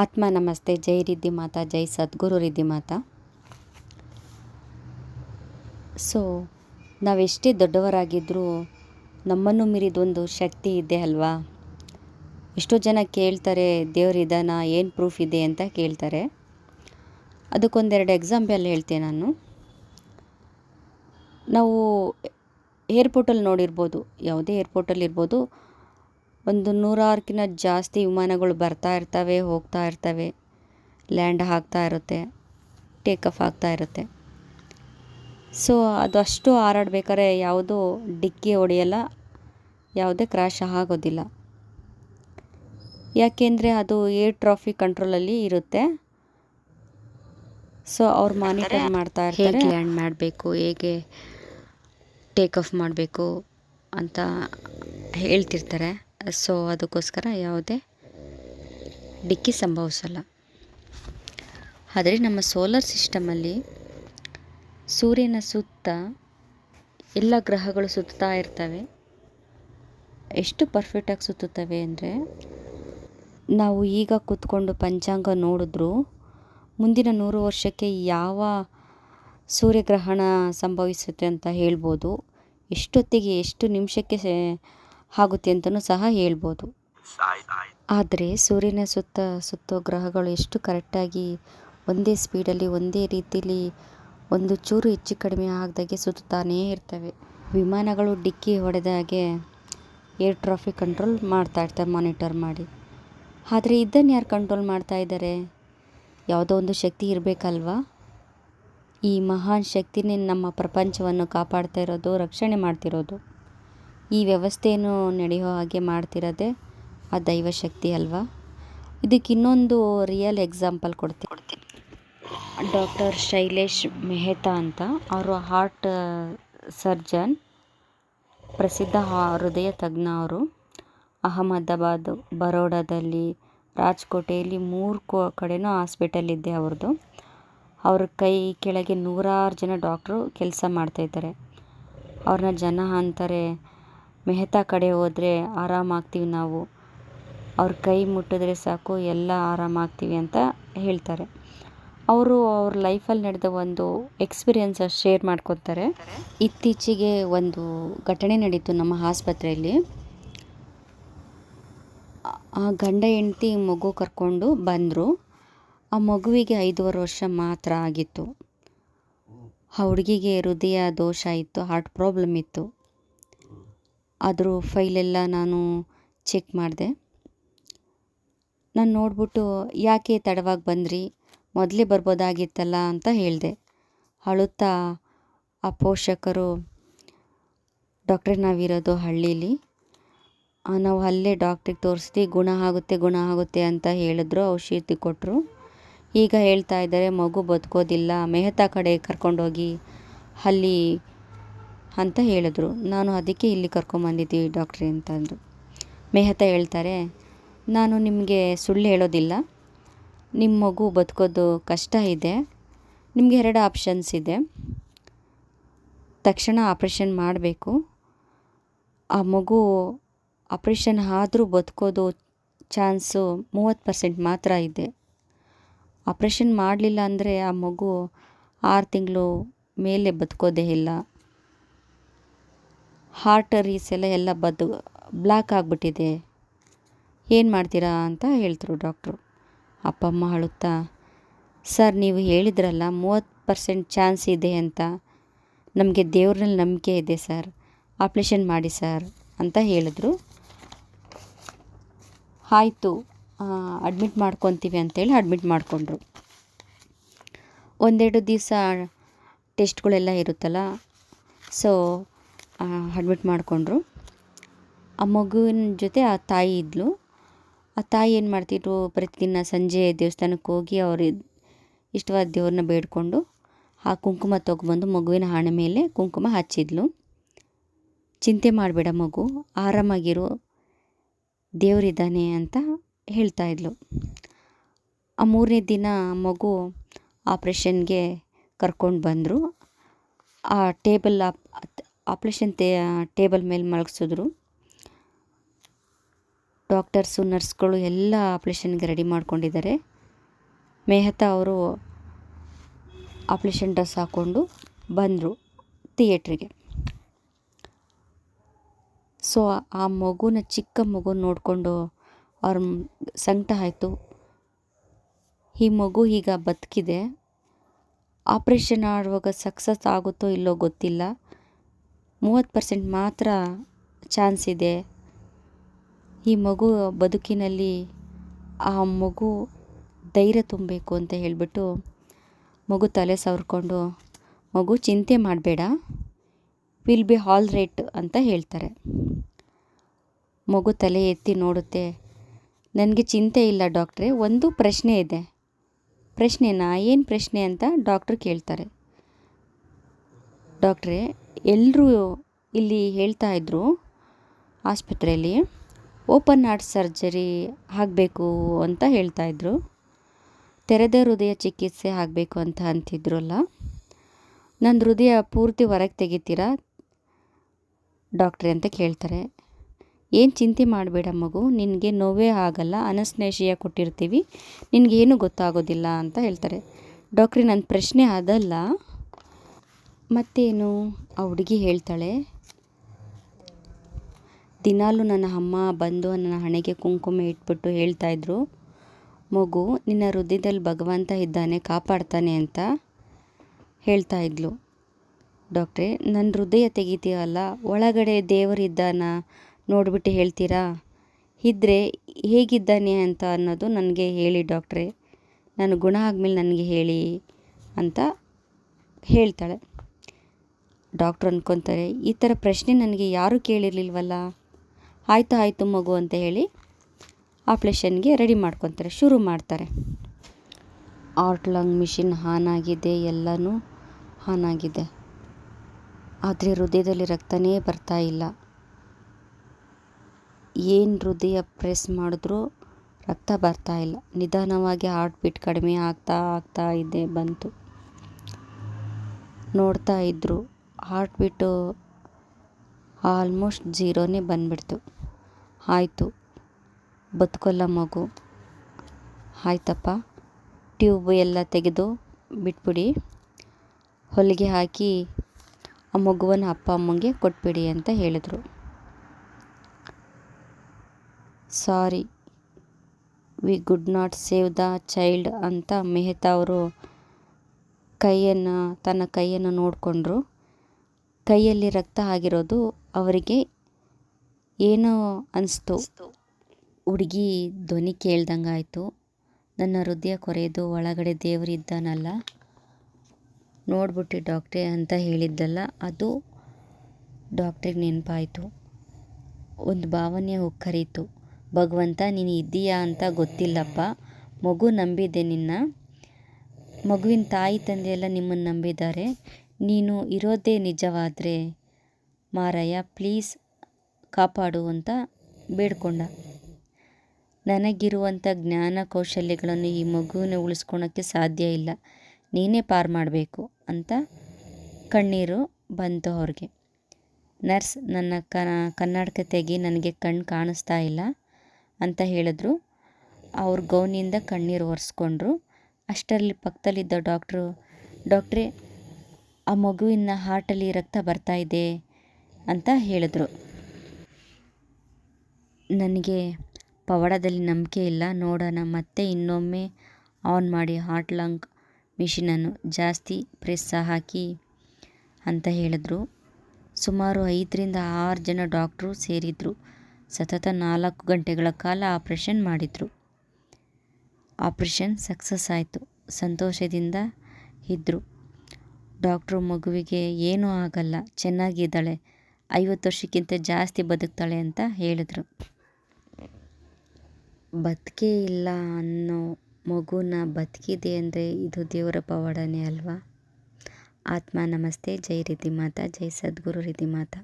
ಆತ್ಮ ನಮಸ್ತೆ, ಜೈ ರಿದ್ದಿ ಮಾತಾ, ಜೈ ಸದ್ಗುರು ರಿದ್ದಿ ಮಾತಾ. ಸೊ ನಾವೆಷ್ಟೇ ದೊಡ್ಡವರಾಗಿದ್ದರೂ ನಮ್ಮನ್ನು ಮೀರಿದೊಂದು ಶಕ್ತಿ ಇದೆ ಅಲ್ವಾ? ಎಷ್ಟೋ ಜನ ಕೇಳ್ತಾರೆ ದೇವರಿದಾನ ಏನು ಪ್ರೂಫ್ ಇದೆ ಅಂತ ಕೇಳ್ತಾರೆ. ಅದಕ್ಕೊಂದೆರಡು ಎಕ್ಸಾಂಪಲ್ ಹೇಳ್ತೀನಿ ನಾನು. ನಾವು ಏರ್ಪೋರ್ಟಲ್ಲಿ ನೋಡಿರ್ಬೋದು, ಯಾವುದೇ ಏರ್ಪೋರ್ಟಲ್ಲಿ ಇರ್ಬೋದು ಒಂದು ನೂರಾರಕ್ಕಿಂತ ಜಾಸ್ತಿ ವಿಮಾನಗಳು ಬರ್ತಾ ಇರ್ತವೆ ಹೋಗ್ತಾ ಇರ್ತವೆ. ಲ್ಯಾಂಡ್ ಆಗ್ತಾ ಇರುತ್ತೆ ಟೇಕ್ ಆಫ್ ಆಗ್ತಾ ಇರುತ್ತೆ. ಸೊ ಅದು ಅಷ್ಟು ಹಾರಾಡ್ಬೇಕಾದ್ರೆ ಯಾವುದೂ ಡಿಕ್ಕಿ ಹೊಡೆಯಲ್ಲ ಯಾವುದೇ ಕ್ರ್ಯಾಶ್ ಆಗೋದಿಲ್ಲ. ಯಾಕೆಂದರೆ ಅದು ಏರ್ ಟ್ರಾಫಿಕ್ ಕಂಟ್ರೋಲಲ್ಲಿ ಇರುತ್ತೆ. ಸೊ ಅವ್ರು ಮಾನಿಟರ್ ಮಾಡ್ತಾ ಇರ್ತಾರೆ. ಲ್ಯಾಂಡ್ ಮಾಡಬೇಕು ಹೇಗೆ ಟೇಕ್ ಆಫ್ ಮಾಡಬೇಕು ಅಂತ ಹೇಳ್ತಿರ್ತಾರೆ. ಸೊ ಅದಕ್ಕೋಸ್ಕರ ಯಾವುದೇ ಡಿಕ್ಕಿ ಸಂಭವಿಸಲ್ಲ. ಆದರೆ ನಮ್ಮ ಸೋಲಾರ್ ಸಿಸ್ಟಮಲ್ಲಿ ಸೂರ್ಯನ ಸುತ್ತ ಎಲ್ಲ ಗ್ರಹಗಳು ಸುತ್ತಾ ಇರ್ತವೆ. ಎಷ್ಟು ಪರ್ಫೆಕ್ಟಾಗಿ ಸುತ್ತುತ್ತವೆ ಅಂದರೆ ನಾವು ಈಗ ಕೂತ್ಕೊಂಡು ಪಂಚಾಂಗ ನೋಡಿದ್ರೂ ಮುಂದಿನ ನೂರು ವರ್ಷಕ್ಕೆ ಯಾವ ಸೂರ್ಯಗ್ರಹಣ ಸಂಭವಿಸುತ್ತೆ ಅಂತ ಹೇಳ್ಬೋದು. ಎಷ್ಟೊತ್ತಿಗೆ ಎಷ್ಟು ನಿಮಿಷಕ್ಕೆ ಆಗುತ್ತೆ ಅಂತಲೂ ಸಹ ಹೇಳ್ಬೋದು. ಆದರೆ ಸೂರ್ಯನ ಸುತ್ತ, ಸುತ್ತೋ ಗ್ರಹಗಳು ಎಷ್ಟು ಕರೆಕ್ಟಾಗಿ ಒಂದೇ ಸ್ಪೀಡಲ್ಲಿ, ಒಂದೇ ರೀತಿಲಿ ಒಂದು ಚೂರು ಹೆಚ್ಚು ಕಡಿಮೆ ಆಗದಾಗೆ ಸುತ್ತಾನೇ ಇರ್ತವೆ. ವಿಮಾನಗಳು ಡಿಕ್ಕಿ ಹೊಡೆದ ಹಾಗೆ ಏರ್ ಟ್ರಾಫಿಕ್ ಕಂಟ್ರೋಲ್ ಮಾಡ್ತಾ ಇರ್ತಾರೆ ಮಾನಿಟರ್ ಮಾಡಿ. ಆದರೆ ಇದನ್ನು ಯಾರು ಕಂಟ್ರೋಲ್ ಮಾಡ್ತಾ ಇದ್ದಾರೆ ಯಾವುದೋ ಒಂದು ಶಕ್ತಿ ಇರಬೇಕಲ್ವಾ? ಈ ಮಹಾನ್ ಶಕ್ತಿನೇ ನಮ್ಮ ಪ್ರಪಂಚವನ್ನು ಕಾಪಾಡ್ತಾ ಇರೋದು, ರಕ್ಷಣೆ ಮಾಡ್ತಿರೋದು. ಈ ವ್ಯವಸ್ಥೆಯನ್ನು ನಡೆಯೋ ಹಾಗೆ ಮಾಡ್ತಿರೋದೇ ಆ ದೈವಶಕ್ತಿ ಅಲ್ವಾ? ಇದಕ್ಕೆ ಇನ್ನೊಂದು ರಿಯಲ್ ಎಕ್ಸಾಂಪಲ್ ಕೊಡ್ತೀನಿ. ಡಾಕ್ಟರ್ ಶೈಲೇಶ್ ಮೆಹ್ತಾ ಅಂತ. ಅವರು ಹಾರ್ಟ್ ಸರ್ಜನ್ ಪ್ರಸಿದ್ಧ ಹೃದಯ ತಜ್ಞ ಅವರು. ಅಹಮದಾಬಾದ್, ಬರೋಡಾದಲ್ಲಿ, ರಾಜ್ಕೋಟೆಯಲ್ಲಿ ಮೂರು ಕೋ, ಕಡೆನೂ ಹಾಸ್ಪಿಟಲ್ ಇದೆ ಅವ್ರದ್ದು ಅವ್ರ ಕೈ ಕೆಳಗೆ ನೂರಾರು ಜನ ಡಾಕ್ಟ್ರು ಕೆಲಸ ಮಾಡ್ತಾಯಿದ್ದಾರೆ ಅವ್ರನ್ನ ಜನ ಅಂತಾರೆ ಮೆಹ್ತಾ ಕಡೆ ಹೋದರೆ ಆರಾಮಾಗ್ತೀವಿ ನಾವು. ಅವ್ರ ಕೈ ಮುಟ್ಟಿದ್ರೆ ಸಾಕು, ಎಲ್ಲ ಆರಾಮಾಗ್ತೀವಿ ಅಂತ ಹೇಳ್ತಾರೆ. ಅವರು ಅವ್ರ ಲೈಫಲ್ಲಿ ನಡೆದ ಒಂದು ಎಕ್ಸ್ಪೀರಿಯನ್ಸ್ ಶೇರ್ ಮಾಡ್ಕೊತಾರೆ ಇತ್ತೀಚೆಗೆ ಒಂದು ಘಟನೆ ನಡೀತು ನಮ್ಮ ಆಸ್ಪತ್ರೆಯಲ್ಲಿ. ಆ ಗಂಡ ಹೆಂಡತಿ ಮಗು ಕರ್ಕೊಂಡು ಬಂದರು. ಆ ಮಗುವಿಗೆ ಐದೂವರೆ ವರ್ಷ ಮಾತ್ರ ಆಗಿತ್ತು. ಆ ಹುಡುಗಿಗೆ ಹೃದಯ ದೋಷ ಇತ್ತು, ಹಾರ್ಟ್ ಪ್ರಾಬ್ಲಮ್ ಇತ್ತು. ಅದ್ರ ಫೈಲೆಲ್ಲ ನಾನು ಚೆಕ್ ಮಾಡಿದೆ. ನಾನು ನೋಡ್ಬಿಟ್ಟು ಯಾಕೆ ತಡವಾಗಿ ಬಂದ್ರಿ? ಮೊದಲೇ ಬರ್ಬೋದಾಗಿತ್ತಲ್ಲ ಅಂತ ಹೇಳಿದೆ. ಅಳುತ್ತಾ ಆ ಪೋಷಕರು, ಡಾಕ್ಟ್ರ್ ನಾವಿರೋದು ಹಳ್ಳೀಲಿ. ನಾವು ಅಲ್ಲೇ ಡಾಕ್ಟ್ರಿಗೆ ತೋರಿಸಿದ್ವಿ ಗುಣ ಆಗುತ್ತೆ ಗುಣ ಆಗುತ್ತೆ ಅಂತ ಹೇಳಿದ್ರು, ಔಷಧಿ ಕೊಟ್ಟರು ಈಗ ಹೇಳ್ತಾ ಇದ್ದಾರೆ, ಮಗು ಬದುಕೋದಿಲ್ಲ, ಮೆಹ್ತಾ ಕಡೆ ಕರ್ಕೊಂಡೋಗಿ ಅಲ್ಲಿ ಅಂತ ಹೇಳಿದ್ರು. ನಾನು ಅದಕ್ಕೆ ಇಲ್ಲಿ ಕರ್ಕೊಂಬಂದಿದ್ದೀವಿ ಡಾಕ್ಟ್ರಿ ಅಂತಂದರು. ಮೆಹತಾ ಹೇಳ್ತಾರೆ, ನಾನು ನಿಮಗೆ ಸುಳ್ಳು ಹೇಳೋದಿಲ್ಲ. ನಿಮ್ಮ ಮಗು ಬದುಕೋದು ಕಷ್ಟ ಇದೆ. ನಿಮಗೆ ಎರಡು ಆಪ್ಷನ್ಸ್ ಇದೆ. ತಕ್ಷಣ ಆಪ್ರೇಷನ್ ಮಾಡಬೇಕು. ಆ ಮಗು ಆಪ್ರೇಷನ್ ಆದರೂ ಬದುಕೋದು ಚಾನ್ಸು ಮೂವತ್ತು ಪರ್ಸೆಂಟ್ ಮಾತ್ರ ಇದೆ. ಆಪ್ರೇಷನ್ ಮಾಡಲಿಲ್ಲ ಅಂದರೆ ಆ ಮಗು ಆರು ತಿಂಗಳು ಮೇಲೆ ಬದುಕೋದೇ ಇಲ್ಲ. ಹಾರ್ಟರೀಸ್ ಎಲ್ಲ ಎಲ್ಲ ಬದ್ದು ಬ್ಲಾಕ್ ಆಗಿಬಿಟ್ಟಿದೆ. ಏನು ಮಾಡ್ತೀರಾ ಅಂತ ಹೇಳ್ತರು ಡಾಕ್ಟ್ರು. ಅಪ್ಪ, ಅಮ್ಮ ಅಳುತ್ತಾ, ಸರ್, ನೀವು ಹೇಳಿದ್ರಲ್ಲ, ಮೂವತ್ತು ಪರ್ಸೆಂಟ್ ಚಾನ್ಸ್ ಇದೆ ಅಂತ. ನಮಗೆ ದೇವ್ರಲ್ಲಿ ನಂಬಿಕೆ ಇದೆ, ಸರ್. ಆಪ್ರೇಷನ್ ಮಾಡಿ, ಸರ್, ಅಂತ ಹೇಳಿದ್ರು. ಆಯಿತು ಅಡ್ಮಿಟ್ ಮಾಡ್ಕೊತೀವಿ ಅಂತೇಳಿ ಅಡ್ಮಿಟ್ ಮಾಡಿಕೊಂಡ್ರು. ಒಂದೆರಡು ದಿವಸ ಟೆಸ್ಟ್ಗಳೆಲ್ಲ ಇರುತ್ತಲ್ಲ, ಸೊ ಅಡ್ಮಿಟ್ ಮಾಡಿಕೊಂಡ್ರು. ಆ ಮಗುವಿನ ಜೊತೆ ಆ ತಾಯಿ ಇದ್ಲು. ಆ ತಾಯಿ ಏನು ಮಾಡ್ತಿದ್ರು, ಪ್ರತಿದಿನ ಸಂಜೆ ದೇವಸ್ಥಾನಕ್ಕೆ ಹೋಗಿ ಅವ್ರ ಇಷ್ಟವಾದ ದೇವ್ರನ್ನ ಬೇಡಿಕೊಂಡು ಆ ಕುಂಕುಮ ತೊಗೊಬಂದು ಮಗುವಿನ ಹಣೆ ಮೇಲೆ ಕುಂಕುಮ ಹಚ್ಚಿದ್ಲು. ಚಿಂತೆ ಮಾಡಬೇಡ ಮಗು, ಆರಾಮಾಗಿರು, ದೇವರಿದ್ದಾನೆ ಅಂತ ಹೇಳ್ತಾ ಇದ್ಲು. ಆ ಮೂರನೇ ದಿನ ಮಗು ಆಪ್ರೇಷನ್ಗೆ ಕರ್ಕೊಂಡು ಬಂದರು. ಆ ಟೇಬಲ್ ಆಪ್ರೇಷನ್ ತೇ, ಟೇಬಲ್ ಮೇಲೆ ಮಲಗಿಸಿದ್ರು. ಡಾಕ್ಟರ್ಸು, ನರ್ಸ್ಗಳು ಎಲ್ಲ ಆಪ್ರೇಷನ್ಗೆ ರೆಡಿ ಮಾಡ್ಕೊಂಡಿದ್ದಾರೆ. ಮೆಹತಾ ಅವರು ಆಪ್ರೇಷನ್ ಡ್ರೆಸ್ ಹಾಕ್ಕೊಂಡು ಬಂದರು ಥಿಯೇಟ್ರಿಗೆ. ಸೊ, ಆ ಮಗುನ, ಚಿಕ್ಕ ಮಗು ನೋಡಿಕೊಂಡು ಅವ್ರ ಸಂಕಟ ಆಯಿತು. ಈ ಮಗು ಈಗ ಬದುಕಿದೆ. ಆಪ್ರೇಷನ್ ಆಡುವಾಗ ಸಕ್ಸಸ್ ಆಗುತ್ತೋ ಇಲ್ಲೋ ಗೊತ್ತಿಲ್ಲ. ಮೂವತ್ತು ಪರ್ಸೆಂಟ್ ಮಾತ್ರ ಚಾನ್ಸ್ ಇದೆ. ಈ ಮಗು ಬದುಕಿನಲ್ಲಿ ಆ ಮಗು ಧೈರ್ಯ ತುಂಬಬೇಕು ಅಂತ ಹೇಳಿಬಿಟ್ಟು ಮಗು ತಲೆ ಸವರ್ಕೊಂಡು, ಮಗು, ಚಿಂತೆ ಮಾಡಬೇಡ. ವಿಲ್ ಬಿ ಆಲ್ ರೈಟ್ ಅಂತ ಹೇಳ್ತಾರೆ. ಮಗು ತಲೆ ಎತ್ತಿ ನೋಡುತ್ತೆ. ನನಗೆ ಚಿಂತೆ ಇಲ್ಲ ಡಾಕ್ಟ್ರೆ, ಒಂದು ಪ್ರಶ್ನೆ ಇದೆ. ಪ್ರಶ್ನೆನಾ? ಏನು ಪ್ರಶ್ನೆ? ಅಂತ ಡಾಕ್ಟ್ರ್ ಕೇಳ್ತಾರೆ. ಡಾಕ್ಟ್ರೇ ಎಲ್ಲರೂ ಇಲ್ಲಿ ಹೇಳ್ತಾ ಇದ್ದರು ಆಸ್ಪತ್ರೆಯಲ್ಲಿ ಓಪನ್ ಹಾರ್ಟ್ ಸರ್ಜರಿ ಆಗಬೇಕು ಅಂತ ಹೇಳ್ತಾ ಹೇಳ್ತಾಯಿದ್ರು ತೆರೆದ ಹೃದಯ ಚಿಕಿತ್ಸೆ ಆಗಬೇಕು ಅಂತ ಅಂತಿದ್ರಲ್ಲ. ನನ್ನ ಹೃದಯ ಪೂರ್ತಿ ಹೊರಗೆ ತೆಗಿತೀರಾ? ಡಾಕ್ಟ್ರಿ ಅಂತ ಕೇಳ್ತಾರೆ. ಏನು ಚಿಂತೆ ಮಾಡಬೇಡ ಮಗು, ನಿನಗೆ ನೋವೇ ಆಗಲ್ಲ, ಅನಸ್ನೇಷಿಯ ಕೊಟ್ಟಿರ್ತೀವಿ, ನಿನಗೇನು ಗೊತ್ತಾಗೋದಿಲ್ಲ ಅಂತ ಹೇಳ್ತಾರೆ. ಡಾಕ್ಟ್ರಿ ನನ್ನ ಪ್ರಶ್ನೆ ಅದಲ್ಲ. ಮತ್ತೇನು? ಆ ಹುಡುಗಿ ಹೇಳ್ತಾಳೆ, ದಿನಾಲೂ ನನ್ನ ಅಮ್ಮ ಬಂದು ನನ್ನ ಹಣೆಗೆ ಕುಂಕುಮ ಇಟ್ಬಿಟ್ಟು ಹೇಳ್ತಾಯಿದ್ರು ಮಗು, ನಿನ್ನ ಹೃದಯದಲ್ಲಿ ಭಗವಂತ ಇದ್ದಾನೆ, ಕಾಪಾಡ್ತಾನೆ ಅಂತ ಹೇಳ್ತಾ ಇದ್ಲು. ಡಾಕ್ಟ್ರೇ ನನ್ನ ಹೃದಯ ತೆಗಿತೀವಲ್ಲ ಒಳಗಡೆ ದೇವರಿದ್ದಾನ ನೋಡಿಬಿಟ್ಟು ಹೇಳ್ತೀರಾ? ಇದ್ದರೆ ಹೇಗಿದ್ದಾನೆ ಅಂತ ಅನ್ನೋದು ನನಗೆ ಹೇಳಿ ಡಾಕ್ಟ್ರೇ. ನಾನು ಗುಣ ಆದಮೇಲೆ ನನಗೆ ಹೇಳಿ ಅಂತ ಹೇಳ್ತಾಳೆ. ಡಾಕ್ಟ್ರು ಅಂದ್ಕೊತಾರೆ ಈ ಥರ ಪ್ರಶ್ನೆ ನನಗೆ ಯಾರೂ ಕೇಳಿರಲಿಲ್ವಲ್ಲ? ಆಯಿತು ಆಯಿತು ಮಗು ಅಂತ ಹೇಳಿ ಆಪ್ರೇಷನ್ಗೆ ರೆಡಿ ಮಾಡ್ಕೊತಾರೆ, ಶುರು ಮಾಡ್ತಾರೆ. ಆರ್ಟ್ ಲಂಗ್ ಮಿಷಿನ್ ಆನ್ ಆಗಿದೆ ಎಲ್ಲನೂ ಆನ್ ಆಗಿದೆ ಆದರೆ ಹೃದಯದಲ್ಲಿ ರಕ್ತನೇ ಬರ್ತಾ ಇಲ್ಲ. ಏನು ಹೃದಯ ಪ್ರೆಸ್ ಮಾಡಿದ್ರೂ ರಕ್ತ ಬರ್ತಾ ಇಲ್ಲ. ನಿಧಾನವಾಗಿ ಹಾರ್ಟ್ ಬೀಟ್ ಕಡಿಮೆ ಆಗ್ತಾ ಆಗ್ತಾ ಇದೆ ಬಂತು. ನೋಡ್ತಾ ಇದ್ದರು ಹಾರ್ಟ್ ಬೀಟು ಆಲ್ಮೋಸ್ಟ್ ಜೀರೋನೇ ಬಂದ್ಬಿಡ್ತು. ಆಯಿತು, ಬದುಕೊಲ್ಲ ಮಗು. ಆಯ್ತಪ್ಪ, ಟ್ಯೂಬ್ ಎಲ್ಲ ತೆಗೆದು ಬಿಟ್ಬಿಡಿ. ಹೊಲಿಗೆ ಹಾಕಿ ಆ ಮಗುವನ್ನು ಅಪ್ಪ ಅಮ್ಮಂಗೆ ಕೊಟ್ಬಿಡಿ ಅಂತ ಹೇಳಿದರು. Sorry, we could not save the child ಅಂತ ಮೆಹ್ತಾ ಅವರು ಕೈಯನ್ನು, ತನ್ನ ಕೈಯನ್ನು ನೋಡಿಕೊಂಡ್ರು. ಕೈಯಲ್ಲಿ ರಕ್ತ ಆಗಿರೋದು ಅವರಿಗೆ ಏನೋ ಅನಿಸ್ತು. ಹುಡುಗಿ ಧ್ವನಿ ಕೇಳ್ದಂಗೆ ಆಯಿತು ನನ್ನ ಹೃದಯ ಕೊರೆಯೋದು ಒಳಗಡೆ ದೇವರಿದ್ದಾನಲ್ಲ ನೋಡ್ಬಿಟ್ಟು ಡಾಕ್ಟ್ರೇ ಅಂತ ಹೇಳಿದ್ದಲ್ಲ, ಅದು ಡಾಕ್ಟ್ರಿಗೆ ನೆನಪಾಯಿತು. ಒಂದು ಭಾವನೆ ಉಕ್ಕರೀತು. ಭಗವಂತ, ನೀನು ಇದ್ದೀಯಾ ಅಂತ ಗೊತ್ತಿಲ್ಲಪ್ಪ. ಮಗು ನಂಬಿದೆ ನಿನ್ನ. ಮಗುವಿನ ತಾಯಿ ತಂದೆಯೆಲ್ಲ ನಿಮ್ಮನ್ನು ನಂಬಿದ್ದಾರೆ. ನೀನು ಇರೋದೇ ನಿಜವಾದರೆ, ಮಾರಯ್ಯ, ಪ್ಲೀಸ್ ಕಾಪಾಡು ಅಂತ ಬೇಡ್ಕೊಂಡ. ನನಗಿರುವಂಥ ಜ್ಞಾನ ಕೌಶಲ್ಯಗಳನ್ನು ಈ ಮಗುವಿನ ಉಳಿಸ್ಕೊಳಕ್ಕೆ ಸಾಧ್ಯ ಇಲ್ಲ. ನೀನೇ ಪಾರು ಮಾಡಬೇಕು ಅಂತ ಕಣ್ಣೀರು ಬಂತು ಅವ್ರಿಗೆ. ನರ್ಸ್, ನನ್ನ ಕನ್ನಡಕ ತೆಗಿ ನನಗೆ ಕಣ್ಣು ಕಾಣಿಸ್ತಾ ಇಲ್ಲ ಅಂತ ಹೇಳಿದ್ರು. ಅವ್ರ ಗೌನಿಂದ ಕಣ್ಣೀರು ಒರೆಸ್ಕೊಂಡ್ರು. ಅಷ್ಟರಲ್ಲಿ ಪಕ್ಕದಲ್ಲಿದ್ದ ಡಾಕ್ಟ್ರು, ಡಾಕ್ಟ್ರೇ ಆ ಮಗುವಿನ ಹಾರ್ಟಲ್ಲಿ ರಕ್ತ ಬರ್ತಾ ಇದೆ ಅಂತ ಹೇಳಿದ್ರು. ನನಗೆ ಪವಾಡದಲ್ಲಿ ನಂಬಿಕೆ ಇಲ್ಲ. ನೋಡೋಣ, ಮತ್ತೆ ಇನ್ನೊಮ್ಮೆ ಆನ್ ಮಾಡಿ ಹಾರ್ಟ್ ಲಂಗ್ ಮಿಷಿನನ್ನು ಜಾಸ್ತಿ ಪ್ರೆಸ್ ಹಾಕಿ ಅಂತ ಹೇಳಿದ್ರು. ಸುಮಾರು ಐದರಿಂದ ಆರು ಜನ ಡಾಕ್ಟ್ರು ಸೇರಿದ್ರು. ಸತತ ನಾಲ್ಕು ಗಂಟೆಗಳ ಕಾಲ ಆಪ್ರೇಷನ್ ಮಾಡಿದರು. ಆಪ್ರೇಷನ್ ಸಕ್ಸಸ್ ಆಯಿತು. ಸಂತೋಷದಿಂದ ಇದ್ದರು ಡಾಕ್ಟ್ರು ಮಗುವಿಗೆ ಏನೂ ಆಗಲ್ಲ, ಚೆನ್ನಾಗಿದ್ದಾಳೆ, ಐವತ್ತು ವರ್ಷಕ್ಕಿಂತ ಜಾಸ್ತಿ ಬದುಕ್ತಾಳೆ ಅಂತ ಹೇಳಿದ್ರು. ಬದುಕೇ ಇಲ್ಲ ಅನ್ನೋ ಮಗುನ ಬದುಕಿದೆ ಅಂದರೆ ಇದು ದೇವರ ಪವಾಡನೇ ಅಲ್ವಾ? ಆತ್ಮ ನಮಸ್ತೆ, ಜೈ ರೀತಿ ಮಾತಾ, ಜೈ ಸದ್ಗುರು ರೀತಿ ಮಾತಾ.